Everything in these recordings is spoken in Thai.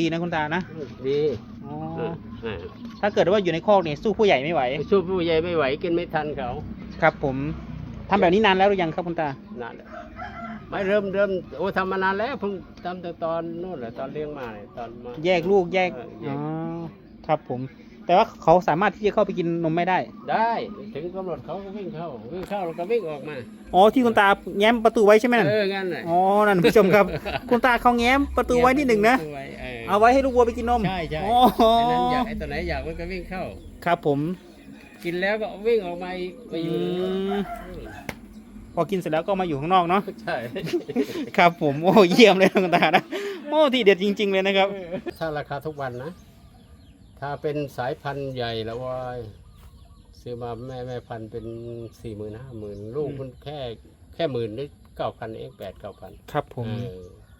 ดีนะคุณตานะดีอ๋ออ่าถ้าเกิดว่าอยู่ในคอกเนี่ยสู้ผู้ใหญ่ไม่ไหวสู้ผู้ใหญ่ไม่ไหวกินไม่ทันเขาครับ ผมทำแบบนี้นานแล้วหรือยังครับคุณตา นั่นแหละไม่เริ่มเริ่มโอ้ทำมานานแล้วเพิ่งทำแต่ตอนนู่นแหละตอนเลี้ยงมาเนี่ยตอนมา แยกลูกแยกเออแยอ๋กอครับผม แต่ว่าเขาสามารถที่จะเข้าไปกินนมไม่ได้ได้ถึงกำหนดเขาก็วิ่งเข้าวิ่งเข้าแล้วก็วิ่งออกมาอ๋อที่คุณตาแง้มประตูไว้ใช่ไหมนั่นเอองั้นแหละ อ๋อนั่นผู้ชมครับ คุณตาเขาแง้มประตูไว้นิดหนึ่งนะ ประตูไว้เออ เอาไว้ให้ลูกวัวไปกินนมใช่ใช่อ๋อไอ้นั้นอยากไอ้ตัวไหนอยากมันก็วิ่งเข้า ครับผมกินแล้วก็วิ่งออกมาอีกไปอือยู่มพอกินเสร็จแล้วก็มาอยู่ข้างนอกเนาะ ใช่ ครับผมโอ้เยี่ยมเลยนะคุณตานะโอ้ที่เด็ดจริง ๆ เลยนะครับ ถ้าราคาทุกวันนะ ถ้าเป็นสายพันธุ์ใหญ่แล้วว่าซื้อมาแม่แม่พันธุ์เป็นสี่หมื่นห้าหมื่นลูกมันแค่แค่หมื่นหรือเก้าพันเองแปดเก้าพันครับผม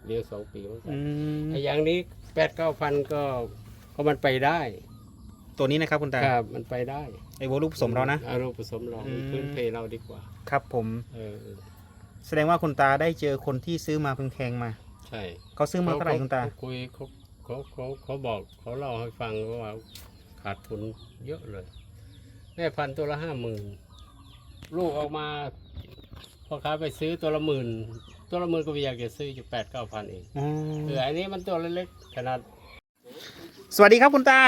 เลี้ยงสองปีเหมือนกัอืนมไอ้อย่างนี้ แปดเก้าพันก็ก็มันไปได้ตัวนี้นะครับคุณตาครับมันไปได้ไอ้วัวลูกผสมเรานะอารมณ์ผสมเราอืมพื้นเพเราดีกว่า ครับผมเออแสดงว่าคุณตาได้เจอคนที่ซื้อมาแพงๆมา ใช่เขาซื้อมาเท่าไหร่คุณตาเขคุยเขาเขาเขาเขาบอกเขาเล่าให้ฟังว่าขาดทุนเยอะเลย แม่พันธุ์ตัวละห้าหมื่นลูกออกมาพ่อค้าไปซื้อตัวละหมื่น ตัวละหมื่นก็ไม่อยากจะซื้ออยู่แปดเก้าพันเองอ๋อเอออันนี้มันตัวเล็กๆขนาดสวัสดีครับคุณตา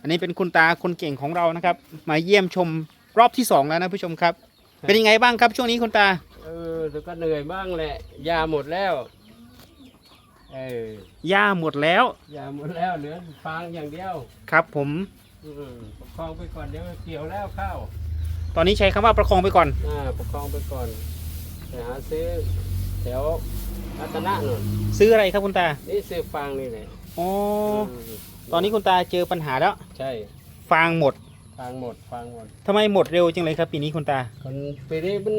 อันนี้เป็นคุณตาคนเก่งของเรานะครับ มาเยี่ยมชมรอบที่สองแล้วนะผู้ชมครับ เป็นยังไงบ้างครับช่วงนี้คุณตา เออแต่ก็เหนื่อยบ้างแหละ ยาหมดแล้ว เออ หญ้าหมดแล้วยาหมดแล้วเหลือฟางอย่างเดียวครับ ผม อืมประคองไปก่อนเดี๋ยวเกี่ยวแล้วข้าว ตอนนี้ใช้คำว่าประคองไปก่อน อ่าประคองไปก่อนไปหาซื้อ แถวรัตนะหน่อยซื้ออะไรครับคุณตานี่ซื้อฟางนี่แหละอ๋อมตอนนี้คุณตาเจอปัญหาแล้ว ใช่ฟางหมดฟางหมดฟางหมดทำไมหมดเร็วจังเลยครับปีนี้คุณตาคนปีนี้มัน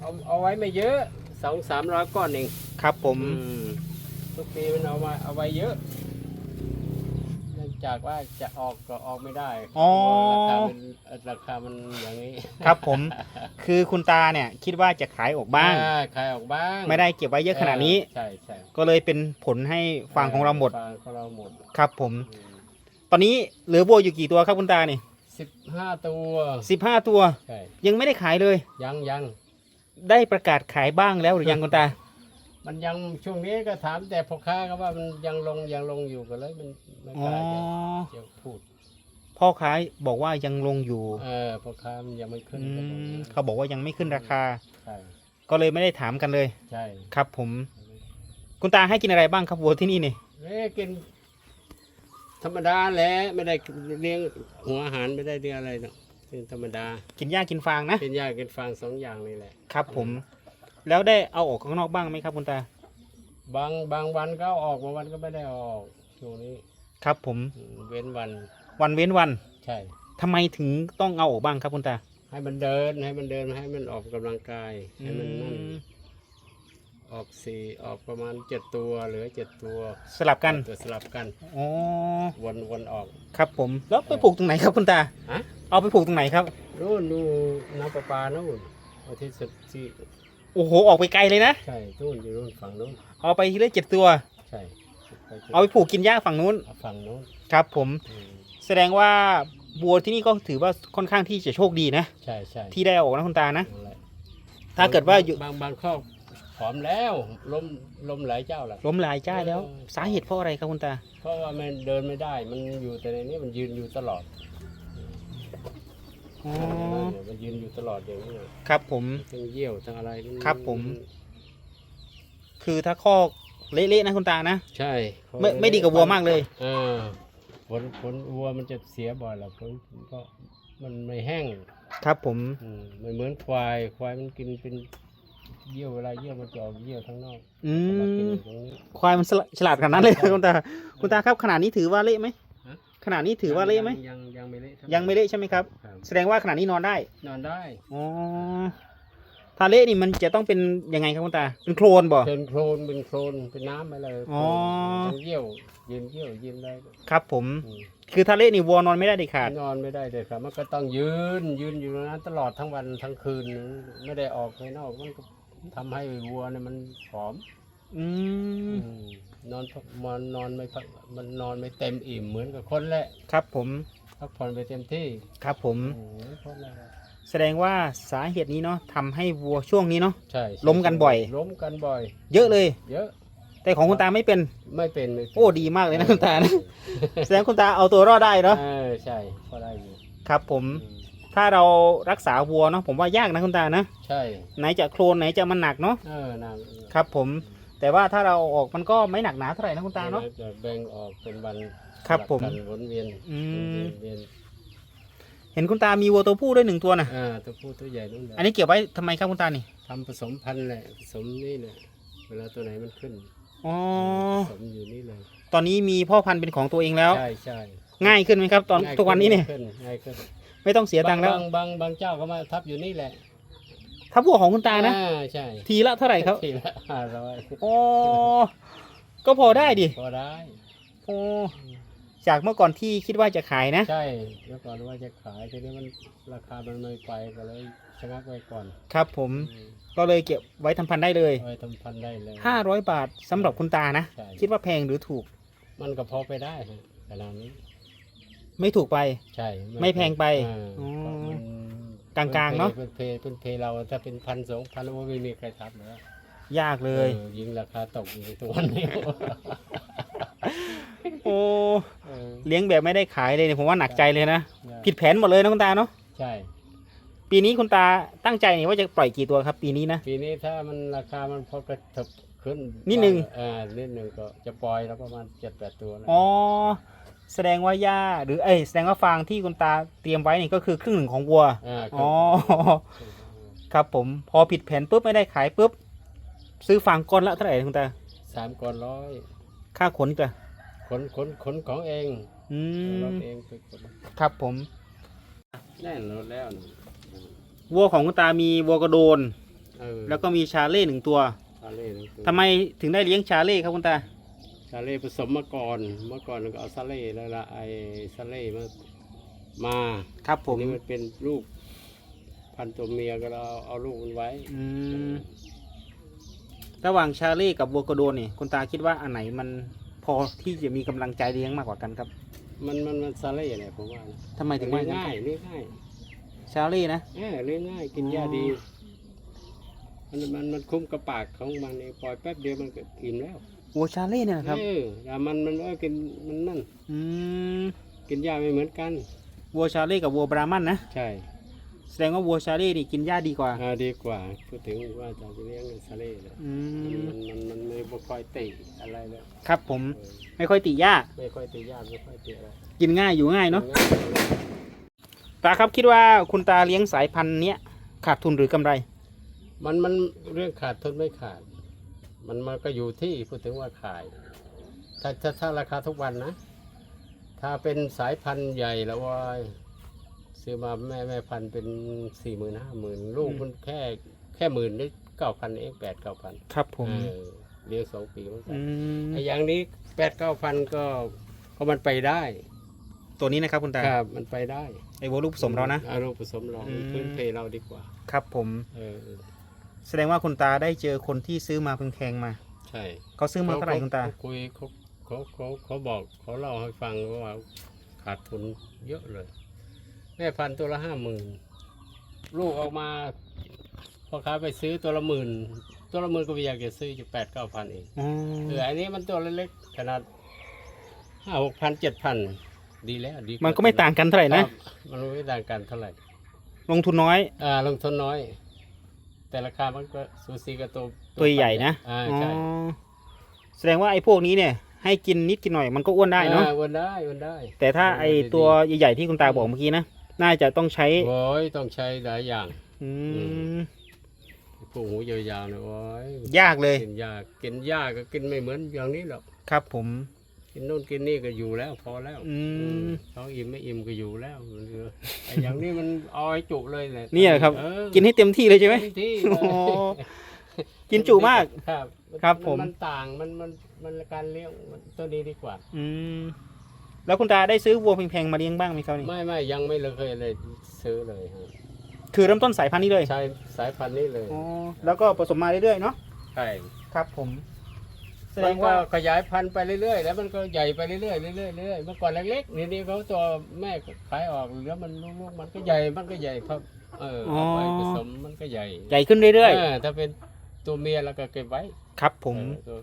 เอาเอาไว้ไม่เยอะสองสามร้อยก้อนเองครับผม อืมทุกปีมันเอามาเอาไว้เยอะเนื่อง จากว่าจะออกก็ออกไม่ได้อ๋อ เพราะว่าราคามันราคามันอย่างนี้ครับผม คือคุณตาเนี่ยคิดว่าจะขายออกบ้าง อ่ขายออกบ้างไม่ได้เก็บไว้เยอะขนาดนี้ ใช่ใช่ก็เลยเป็นผลให้ฟางของเราหมด ฟางของเราหมดครับผม ตอนนี้เหลือวัวอยู่กี่ตัวครับคุณตาเนี่ยสิบห้าตัวสิบห้าตัว ใช่ยังไม่ได้ขายเลย ยังยังได้ประกาศขายบ้างแล้วหรือยังคุณตา มันยังช่วงนี้ก็ถามแต่พ่อค้าก็ว่ามันยังลงยังลงอยู่กันเลยมันไม่อ๋กอล้าจะจะพูด พ่อค้าบอกว่ายังลงอยู่เออพ่อค้ามันยังไม่ขึ้นอืก็บอกมนะเขาบอกว่ายังไม่ขึ้นราคา ใช่ก็เลยไม่ได้ถามกันเลย ใช่ครับ ผม คุณตาให้กินอะไรบ้างครับวัวที่นี่นี่เอ้ยกิน ธรรมดาแหละไม่ได้เลี้ยงหัวอาหารไม่ได้เลี้ยงอะไรหรอกเป็นธรรมดากินหญ้ากินฟางนะ กินยากินฟางสองอย่างนี่แหละ ครับผม แล้วได้เอาออกข้างนอกบ้างไหมครับคุณตา บางบางวันก็เอาออกบางวันก็ไม่ได้เอาออกช่วงนี้ครับผมอืมเว้นวันวันเว้นวันใช่ ทำไมถึงต้องเอาออกบ้างครับคุณตาให้มันเดินให้มันเดินให้มันออกกำลังกายให้มันนั่นอืมออกสี่ออกประมาณเจ็ดตัวเหลือเจ็ดตัวสลับกันตัวสลับกันอ๋อวนวนออก ครับผม แล้วไปปลูกตรงไหนครับคุณตา ฮะ เอาไปปลูกตรงไหนครับ นู่นดูน้ำประปานู่นเอาที่สุดที่ โอ้โหออกไปไกลเลยนะใช่นู่นอยู่นู่นฝั่งนู้นเอาไปทีละเจ็ดตัว ใช่ไปที่เอาไปปลูกกินหญ้าฝั่งนู้นฝั่งนู้นครับ ผมอืมแสดงว่าบัวที่นี่ก็ถือว่าค่อนข้างที่จะโชคดีนะ ใช่ใช่ที่ได้เอาออกนะคุณตานะ นั่นแหละถ้าเกิดว่าอยู่บางบางข้อผอมแล้วล้มล้มหลายเจ้าแล้วล้มหลายจ้าแล้ว เออ สาเหตุเพราะอะไรครับคุณตา เพราะว่ามันเดินไม่ได้ มันอยู่แต่ในนี้มันยืนอยู่ตลอด อ๋อมัน ยืนอยู่ตลอดอย่างนี้เลยครับผม ทั้งเยี่ยวทั้งอะไรนครับผม คือถ้าคอกเละๆนะคุณตานะ ใช่ไม่ไม่ดีกับวัวมากเลยเออผลผลวัวมันจะเสียบ่อยแหละผลเพราะมันไม่แห้งครับผม อืมไม่เหมือนควายควายมันกินเป็นเยี่ยวเวลาเยี่ยวมันจะออกเยี่ยวทั้างนอกอืเอามากินม อยู่ตรงนี้ ควายมันฉลาฉลาดขนาดนั้นเลย คุณตา คุณตาครับขนาดนี้ถือว่าเละไหมฮะ ขนาดนี้ถือว่าเละไหมยังยังไม่เละท่าหร่ยังไม่เละใช่ไหมครับ ครับแสดงว่าขนาดนี้นอนได้นอนได้อ๋อถ้าเละนี่มันจะต้องเป็นยังไงครับคุณตาเป็นโครนบ่ เป็นโคลนเป็นโคลนเป็นน้ำไปเลยอ๋อทั้งเยี่ยวยืนเยี่ยวยืนได้ครับ ผม อืมคือถ้าเละนี่วัวนอนไม่ได้เด็ดขาดนอนไม่ได้เลยครับ มันก็ต้องยืนยืนอยู่ตรงนั้นตลอดทั้งวันทั้งคืนไม่ได้ออกไปนอกมันก็ทำให้วัวเนี่ยมันผอมอืมอืม นอนพักมันนอนไม่พักมันนอนไม่เต็มอิ่มเหมือนกับคนแหละครับผมพักผ่อนไปเต็มที่ครับผม โอ้โหคนแหละแสดงว่าสาเหตุนี้เนาะทำให้วัวช่วงนี้เนาะใช่ใช่ล้มกันบ่อย ล้มกันบ่อย เยอะเลย เยอะแต่ของคุณตาไม่เป็น ไม่เป็นไม่เป็นโอ้ดีมากเลยนะคุณตานะ แสดงคุณตาเอาตัวรอดได้เนาะเออใช่พอได้อยู่ครับ ผมอืมถ้าเรารักษาวัวเนาะผมว่ายากนะคุณตานะใช่ไหนจะโคลนไหนจะมันหนักเนาะเออนางครับผม แต่ว่าถ้าเราเอาออกมันก็ไม่หนักหนาเท่าไหร่นะคุณตาเนาะ จะแบ่งออกเป็นวันครับผม สลักันวนเวียนอืมวนเวียนเห็นคุณตามีวัวตัวผู้ด้วยหนึ่งตัวนะอ่าตัวผู้ตัวใหญ่นู่นแหละอันนี้เก็บไว้ทำไมครับคุณตานี่ทำผสมพันธุ์แหละผสมนี่แหละเวลาตัวไหนมันขึ้นอ๋อผสมอยู่นี่เลยตอนนี้มีพ่อพันธุ์เป็นของตัวเองแล้ว ใช่ใช่ง่ายขึ้นไหมครับ ตอนง่ายทุกวันนี้เนี่ยขึ้ง่ายขึ้นไม่ต้องเสียตังค์แล้วบางบางบางเจ้าก็มาทับอยู่นี่แหละ ถ้าวัวของคุณตานะ อ่ใช่ทีละเท่าไหร่ครับทีละห้าร้อยโอ้ก็พอได้ดิพอได้โอ้จากเมื่อก่อนที่คิดว่าจะขายนะ ใช่เมื่อก่อนว่าจะขายทีนี้มันราคามันไม่ไปก็เลยชะงักไว้ก่อน ครับผมก็เลยเก็บไว้ทำพันธุ์ได้เลยเอาไว้ทำพันธุ์ได้เลยห้าร้อยบาทสำหรับคุณตานะใช่คิดว่าแพงหรือถูก มันก็พอไปได้ฮะขนาดนี้ ไม่ถูกไป ใช่ ไม่แพงไปอ่าอ๋อเพราะมัน กลางๆเนอะเป็นเพเป็นเพเราถ้าเป็นพันสองพันว่าไม่มีใครทับแล้วยากเลยออยิงราคาตกอยู่ตัวนี้โอ้เออเลี้ยงแบบไม่ได้ขายเลยเนี่ยผมว่าหนักใจเลยนะได้ผิดแผนหมดเลยนะคุณตาเนาะใช่ปีนี้คุณตาตั้งใจเนี่ยว่าจะปล่อยกี่ตัวครับ ปีนี้นะปีนี้ถ้ามันราคามันพอกระเถิบขึ้นนิดนึงอ่านิดหนึ่งก็จะปล่อยแล้วประมาณเจ็ดแปดตัวนะอ๋อ แสดงว่าหญ้าหรือเอ้ยแสดงว่าฟางที่คุณตาเตรียมไว้นี่ก็คือครึ่งหนึ่งของวัวอ่าอ๋อครับผม พอผิดแผนปุ๊บไม่ได้ขายปุ๊บ ซื้อฟางก้อนละเท่าไหร่คุณตาสามก้อนร้อยค่าขนอีจ้ะขนขนขนของเองอืรมถเองไปขนครับผม แน่นรถแล้วนะวัวของคุณตามีวัวกระโดน เออแล้วก็มีชาเล่หนึ่งตัวชาเล่ทั้งตัวทำไมถึงได้เลี้ยงชาเล่ครับคุณตา ชาเล่ผสมมาก่อนเมื่อก่อนเราก็เอาซาเล่แล้วละไอซาเล่มามาครับผมทีนี้มันเป็นลูก พันธุ์ตัวเมียก็เราเอาลูกมันไว้ อืม ระหว่างชาเล่กับวัวกระโดนเนี่ยคุณตาคิดว่าอันไหนมันพอที่จะมีกำลังใจเลี้ยงมากกว่ากันครับมันมันมันซาเล่แหละผมว่านะทำไมถึงว่าเลี้ยงอย่างนั้นง่ายเลี้ยงง่ายชาเล่นะ เออเลี้ยงง่ายกินอ๋อหญ้าดี มันมันมันคุ้มกระปากของมันเองปล่อยแป๊บเดียวมันก็อิ่มแล้ว วัวชาเล่เนี่ยนะครับเออแต่มันมันเออกินมันนั่น อืมกินหญ้าไม่เหมือนกัน วัวชาเล่กับวัวบราหมันนะใช่แสดงว่าวัวชาเล่นี่กินหญ้าดีกว่าอ่าดีกว่าพูดถึงว่าจะเลี้ยงซาเล่เลยอืมมันมันมันไม่บ่ค่อยติอะไรเลยครับผมเออไม่ค่อยติหญ้าไม่ค่อยติหญ้าไม่ค่อยติอะไรกินง่ายอยู่ง่ายเนาะตาครับคิดว่าคุณตาเลี้ยงสายพันธุ์เนี้ยขาดทุนหรือกำไร มันมันเรื่องขาดทุนไม่ขาด มันมันก็อยู่ที่พูดถึงว่าขาย ถ้าถ้าถ้าราคาทุกวันนะ ถ้าเป็นสายพันธุ์ใหญ่แล้วว่าซื้อมาแม่แม่พันธุ์เป็นสี่หมื่นห้าหมื่นลูกอืมมันแค่แค่หมื่นได้เก้าพันเองแปดเก้าพันครับผมเลี้ยงสองปีเหมือนกัอืนมไอ้อย่างนี้แปดเก้าพันก็ก็มันไปได้ ตัวนี้นะครับคุณตาครับมันไปได้ไอ้วัวลูกผสมเรานะอลูกผสมเราอืมพื้นเพเราดีกว่า ครับผม เออ แสดงว่าคุณตาได้เจอคนที่ซื้อมาแพงๆมา ใช่เขาซื้อมาเท่าไหร่คุณตา เขคุยเขาเขาเขาเขาบอกเขาเล่าให้ฟังว่าขาดทุนเยอะเลย แม่พันธุ์ตัวละห้าหมื่นลูกออกมาพอค้าไปซื้อตัวละหมื่นตัวละหมื่นก็ไม่อยากจะซื้ออยู่แปดเก้าพันเอง อ๋อเออ อันนี้มันตัวเล็กๆขนาดห้าหกพันเจ็ดพันดีแล้วดีว่มันก็ไม่ต่างกันเท่าไหร่คนะรับมันไม่ต่างกันเท่าไหร่ลงทุนน้อย อ่าลงทุนน้อย แต่ราคามันก็สูสีกับตัวตัวใหญ่นะอ่าอ๋อใช่แสดงว่าไอ้พวกนี้เนี่ย ให้กินนิดกินหน่อยมันก็อ้วนได้เนาะอ่วันได้วันได้ แต่ถ้าเออไอ้ดีๆตัวใหญ่ๆที่คุณตาบอกเมื่อกี้นะน่าจะต้องใช้โอ้ยต้องใช้หลายอย่างอืมพวกหูยาวๆเนี่ยโอ้ยยากเลยกินยากกินยากก็กินไม่เหมือนอย่างนี้หรอกครับผม กินนู่นกินนี่ก็อยู่แล้ว พอแล้วอืม ท้องอิ่มไม่อิ่มก็อยู่แล้วมันเออไอ้อย่างนี้มันเอาไอ้จุเลยแหละเนี่ยครับ เออกินให้เต็มที่เลยใช่ไหม เต็ที่โอ้โหกินจุมาก ครับครับผมมันต่างมันมันมันการเลี้ยงมันตัวนี้ดีกว่า อืม แล้วคุณตาได้ซื้อวัวแพงๆมาเลี้ยงบ้างไหมครับนี่ไม่ไม่ยังไม่เลยเคยเลยซื้อเลยฮะคือเริ่มต้นสายพันธุ์นี้เลยใช้สายพันธุ์นี้เลยอ๋อแล้วก็ผสมมาเรื่อยๆเนาะ ใช่ครับผม แสดมันงก็ว่าขยายพันธุ์ไปเรื่อยๆ แล้วมันก็ใหญ่ไปเรื่อยๆเรื่อยๆเรื่อยๆเมื่อก่อนเล็กๆนี่นี่เขาตัวแม่ขายออกแล้วมันลูกๆมันก็ใหญ่มันก็ใหญ่เพราะเออเอาไปผสมมันก็ใหญ่ใหญ่ขึ้นเรื่อยเออถ้าเป็นตัวเมียแล้วก็เก็บไว้ๆ ครับผม เออตัว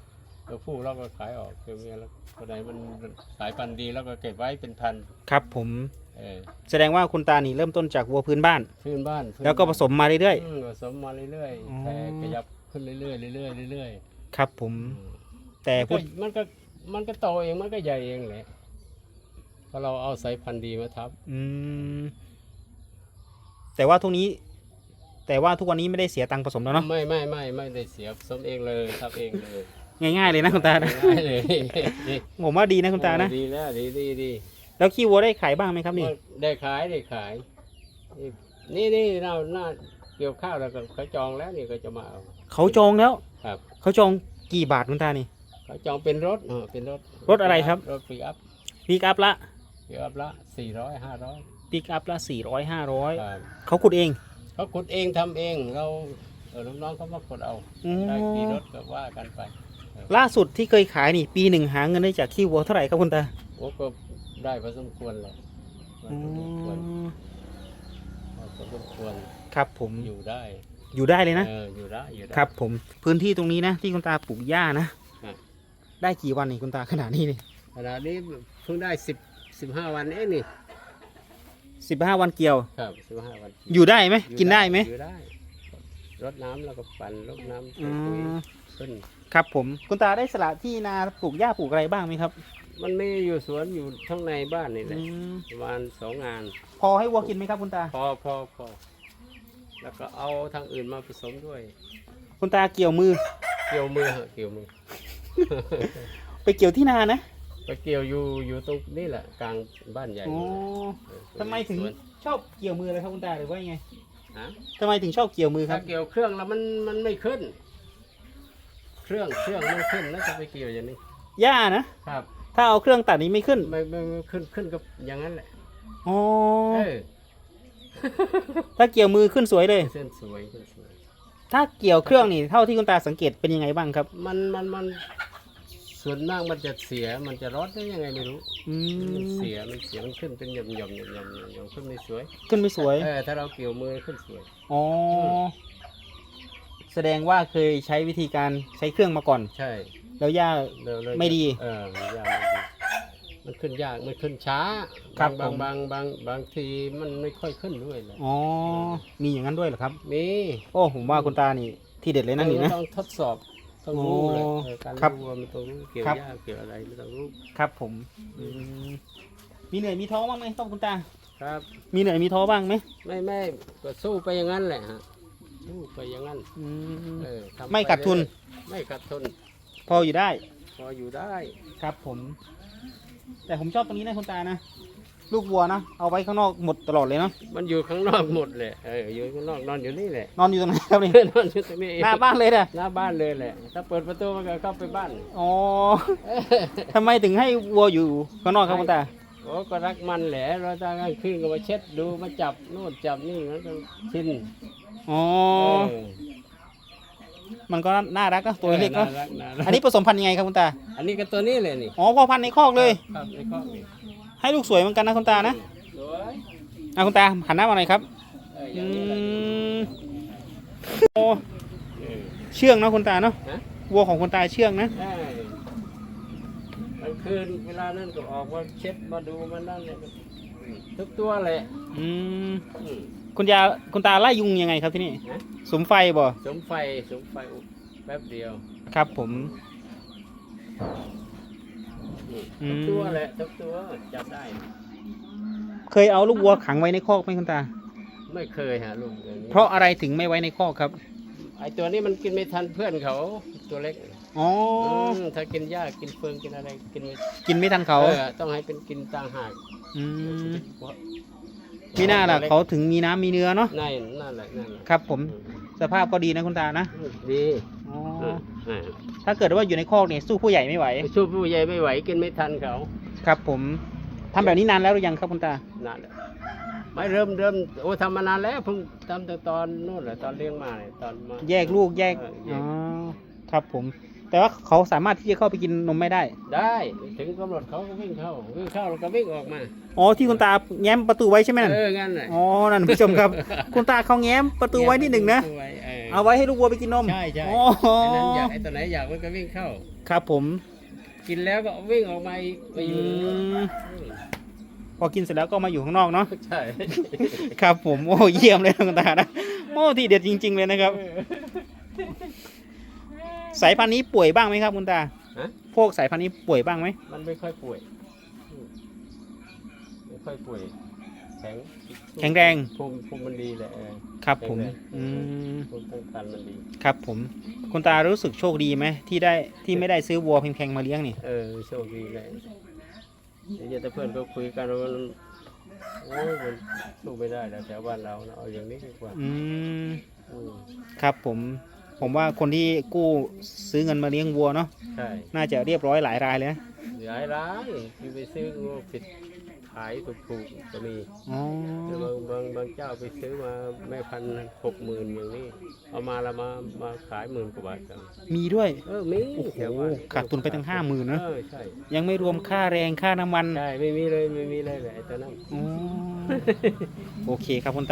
ตัวผู้เราก็ขายออกตัวเมียแล้วตัวไหนมันสายพันธุ์ดีแล้วก็เก็บไว้เป็นพันธุ์ครับผม เออแสดงว่าคุณตานี่เริ่มต้นจากวัวพื้นบ้าน พื้นบ้านพื้นแล้วก็ผสมมาเรื่อย อืมผสมมาเรื่อยอ๋อ ๆแต่ขยับขึ้นเรื่อยๆเรื่อยๆเรื่อยๆครับผมๆแต่ แต่พูดมันก็มันก็โตเองมันก็ใหญ่เองแหละเพราะเราเอาสายพันธุ์ดีมาทับ อืม แต่ว่าทุกนี้ แต่ว่าทุกวันนี้ไม่ได้เสียตังค์ผสมแล้วเนาะไม่ไม่ไม่ไม่ได้เสียผสมเองเลยทับเองเลยง่ายๆเลยนะคุณตานะง่ายเลยผมว่าดีนะคุณตานะ ดีแล้วดีดีดีแล้วขี้วัวได้ขายบ้างไหมครับนี่ ได้ขายได้ขาย นี่นี่เราหน้าเกี่ยวข้าวแล้วก็เขาจองแล้วนี่ก็จะมาเอาเขาจองแล้ว ครับ เขาจองกี่บาทคุณตานี่ เขาจองเป็นรถเออเป็นรถรถอะไรครับ รถปิกอัพปิกอัพละปิกอัพละสี่ร้อยห้าร้อยปิกอัพละสี่ร้อยห้าร้อยครับเขาขุดเองเขาขุดเองทำเองเราเออน้องๆเขามาขุดเอาอ๋อได้กี่รถก็ว่ากันไป ล่าสุดที่เคยขายนี่ปีหนึ่งหาเงินได้จากขี้วัวเท่าไหร่ครับคุณตาโอ้ก็ได้พอสมควรเลยพออ๋อสมควรพอสมควรครับผมอยู่ได้อยู่ได้เลยนะเอออยู่ได้อยู่ได้ ครับผม พื้นที่ตรงนี้นะ ที่คุณตาปลูกหญ้านะครับ ได้กี่วันนี่คุณตาขนาดนี้นี่ขณะนี้เพิ่งได้สิบสิบห้าวันเองนี่สิบห้าวันเกี่ยว ครับสิบห้าวันอยู่ได้ไหมกินได้ไหมอยู่ได้รดน้ำแล้วก็ปั่นรดน้ำอืปุ๋ยมขึ้นครับผมคุณตาได้สละที่นาปลูกหญ้าปลูกอะไรบ้างไหมครับ มันไม่อยู่สวนอยู่ข้างในบ้านนี่แหอืละมประมาณสองงาน พอให้วัวกินไหมครับคุณตา พอพอพอแล้วก็เอาทางอื่นมาผสมด้วย คุณตาเกี่ยวมือ เกี่ยวมือเหอะเกี่ยวมือ ไปเกี่ยวที่นานะไปเกี่ยวอยู่อยู่ตรงนี่แหละกลางบ้านใหญ่อ๋อนี่แหละเออทำไมถึงสวนชอบเกี่ยวมือเลยครับคุณตาหรือว่ายังไงฮะทำไมถึงชอบเกี่ยวมือคถ้ารับ เกี่ยวเครื่องแล้วมันมันไม่ขึ้น เครื่องเครื่องไม่ขึ้นแล้วจะไปเกี่ยวอย่างนี้ หญ้านะ ครับ ถ้าเอาเครื่องตัดนี้ไม่ขึ้นไม่ไม่ไม่ขึ้นขึ้นกับอย่างนั้นแหละอ๋อเออถ้าเกี่ยวมือขึ้นสวยเลย เส้นสวยเส้นสวย ถ้าเกี่ยวเครื่องนี่เท่าที่คุณตาสังเกตเป็นยังไงบ้างครับ มันมันมันส่วนมากมันจะเสียมันจะรอดได้ยังไงไม่รู้อืมันมเสียมันเสียมันขึ้นเป็นหย่อมหย่อมหย่อมหย่อมหย่อมหย่อมขึ้นไม่สวยขึ้นไม่สวย เออถ้าเราเกี่ยวมือขึ้นสวย อ๋อ แสดงว่าเคยใช้วิธีการใช้เครื่องมาก่อน ใช่แล้วหญ้าเร็วเลยไม่ดี เออยากไม่ดี มันขึ้นยากมันขึ้นช้าครับบางผม บางบางบางทีมันไม่ค่อยขึ้นด้วยเลยอ๋อ มีอย่างนั้นด้วยเหรอครับ มีโอ้ผมว่าคุณตานี่ที่เด็ดเลยนั่นนี่เออนะ ต้องทดสอบต้องรู้เลยอ๋อเออการครับรู้ว่ามันต้องรู้เกี่ยวครับหญ้าเกี่ยวอะไรไม่ต้องรู้ครับผมอืมมีเหนื่อยมีท้อบ้างไหมต้องคุณตา ครับ มีเหนื่อยมีท้อบ้างไหมไม่ไม่ก็สู้ไปอย่างนั้นแหละฮะสู้ไปอย่างนั้นอืม เออทำปไม่ขาดทุน เรื่อยๆไม่ขาดทุนพออยู่ได้ พออยู่ได้ ครับผม แต่ผมชอบตรงนี้นะคุณตานะลูกวัวนะเอาไว้ข้างนอกหมดตลอดเลยเนาะมันอยู่ข้างนอกหมดเลยเอออยู่ข้างนอกนอนอยู่นี่แหละนอนอยู่ตรงไหนครับนี่ นอนอยู่ตรงนี้หน้าบ้านเลยนะหน้าบ้านเลยแหละ ถ้าเปิดประตูมันก็เข้าไปบ้านอ๋อทำไมถึงให้วัวอยู่ข้างนอกครับคุณตาโอ้ก็รักมันแหละเราตอนกลางคืนก็มาเช็ดดูมาจับโน่นจับนี่มันก็ชินอ๋อเออ มันก็น่ารักนะตัวเล็กน่าเนาะรักน่ารักอันนี้ผสมพันธุ์ยังไงครับคุณตาอันนี้ก็ตัวนี้เลยนี่ อ๋อพ่อพันธุ์ในคอกเลย ครับในข้อนี่ให้ลูกสวยเหมือนกันนะคุณตานะสวยอะคุณตาหันหน้ามาหน่อยครับเออออืย่างนี้แหละ มโอ้เออ เชื่องเนาะคุณตาเนาะฮะ วัวของคุณตาเชื่องนะ ใช่กลางคืนเวลานั้นก็ออกมาเช็ดมาดูมันนั่นเลยทุกตัวแหละอืมอืม คุณยาคุณตาไล่ยุงยังไงครับที่นี่ฮะสุมไฟบ่สมไฟสมไฟแป๊บเดียวครับ ผมอืทุกมตัวแหละทุกตัวจับได้ เคยเอาลูกวัวขังไว้ในคอกไหมคุณตา ไม่เคยฮะลูกอย่างนี้เพราะอะไรถึงไม่ไว้ในคอกครับไอตัวนี้มันกินไม่ทันเพื่อนเขาตัวเล็กอ๋อมถ้ากินหญ้ากินเฟืองกินอะไรกินไม่กินไม่ทันเขาเออต้องให้เป็นกินต่างหากอืม มีหน้าล่ะเขาถึงมีน้ำมีเนื้อเนาะนั่นนั่นแหละนั่นแหละครับ ผมสภาพก็ดีนะคุณตานะดีอ๋อเออถ้าเกิดว่าอยู่ในคอกเนี่ยสู้ผู้ใหญ่ไม่ไหวเออสู้ผู้ใหญ่ไม่ไหวกินไม่ทันเขาครับ ผมทำแบบนี้นานแล้วหรือยังครับคุณตานั่นแหละไม่เริ่มเริ่มโอ้ทำมานานแล้วเพิ่งทำแต่ตอนนู่นแหละตอนเลี้ยงมาเนี่ยตอนมา แยกลูกแยกเออแยอ๋กอครับผม แต่ว่าเขาสามารถที่จะเข้าไปกินนมไม่ได้ ได้ถึงกำหนดเขาก็วิ่งเข้าวิ่งเข้าแล้วก็วิ่งออกมา อ๋อที่คุณตาแง้มประตูไว้ใช่ไหมนั่นเอองั้นแหละอ๋อนั่นผู้ชมครับ คุณตาเขาแง้มประตูไว้นิดหนึ่งนะประตูไว้เออเอาไว้ให้ลูกวัวไปกินนมใช่ใช่อ๋อไอ้นั้นอยากไอ้ตัวไหนอยากมันก็วิ่งเข้า ครับผมกินแล้วก็วิ่งออกมาอีกไปอยู่อืมพอกินเสร็จแล้วก็มาอยู่ข้างนอกเนาะใช่ ครับผมโอ้เยี่ยมเลยนะคุณตานะโอ้ที่เด็ดจริง ๆ เลยนะครับ สายพันธุ์นี้ป่วยบ้างไหมครับคุณตาฮะ พวกสายพันธุ์นี้ป่วยบ้างไหมมันไม่ค่อยป่วยอืมไม่ค่อยป่วย แข็งแข็งแรงภูมิภูมิมันดีแหละเออ ครับผมแข็งแรง อืมภูมิต้านทานมันดี ครับผม คุณตารู้สึกโชคดีไหมที่ได้ที่ไม่ได้ซื้อวัวแพงๆมาเลี้ยงนี่ เออโชคดีเลยเดี๋ยวแต่เพื่อนก็คุยกันว่ามันโอ้ยมันสู้ไม่ได้แล้วแถวบ้านเรานะเอาอย่างนี้ดีกว่าอืมอืมครับผม ผมว่าคนที่กู้ซื้อเงินมาเลี้ยงวัวเนาะใช่น่าจะเรียบร้อยหลายรายเลยนะหลายร้านที่ไปซื้องูผิดขายถูกๆก็มีอ๋อ แต่บางบางบางเจ้าไปซื้อมาแม่พันหกหมื่นอย่างนี้ เอามาแล้วมามาขายหมื่นกว่าบาทกันมีด้วย เออมีโอ้โหแถวบ้นขาดทุนไปตั้ง50,000นะ เออใช่ยังไม่รวมค่าแรงค่าน้ำมันใช่ไม่มีเลยไม่มีเลยแหละไอ้ตัวนั้น อ๋อ โอเคครับคุณตา